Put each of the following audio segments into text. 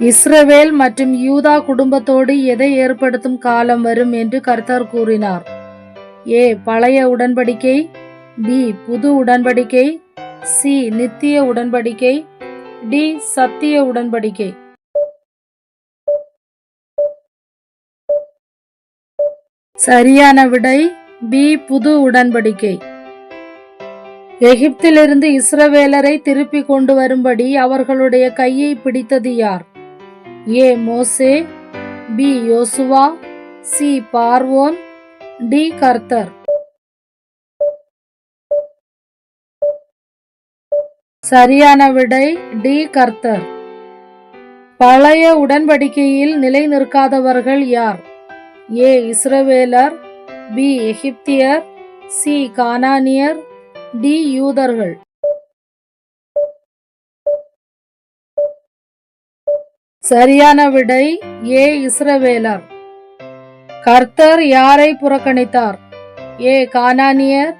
இஸ்ரவேல் மற்றும் யூதா குடும்பத்தோடு எதை ஏற்படுத்தும் காலம் வரும் என்று கர்த்தர் கூறினார். ஏ பழைய உடன்படிக்கை பி புது உடன்படிக்கை சி நித்திய உடன்படிக்கை டி சத்திய உடன்படிக்கை. சரியான விடை பி புது உடன்படிக்கை. எகிப்திலிருந்து இஸ்ரவேலரை திருப்பி கொண்டு வரும்படி அவர்களுடைய கையை பிடித்தது யார்? ஏ மோசே பி யோசுவா சி பார்வோன் டி கர்த்தர். சரியான விடை டி கர்த்தர். பழைய உடன்படிக்கையில் நிலை நிற்காதவர்கள் யார்? ஏ இஸ்ரவேலர் பி எகிப்தியர் சி கானானியர் டி யூதர்கள். சரியான விடை ஏ இஸ்ரவேலர். கர்த்தர் யாரை புறக்கணித்தார்? ஏ கானானியர்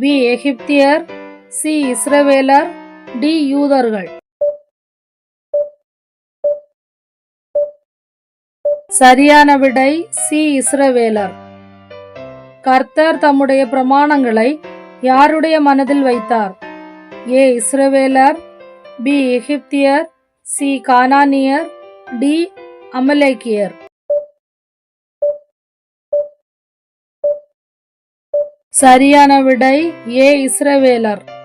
பி எகிப்தியர் சி இஸ்ரவேலர் டி யூதர்கள். சரியான விடை சி இஸ்ரவேலர். கர்த்தர் தம்முடைய பிரமாணங்களை யாருடைய மனதில் வைத்தார்? ஏ இஸ்ரவேலர் பி எகிப்தியர் சி கானானியர் டி. அமலேக்கியர். சரியான விடை ஏ. இஸ்ரவேலர்.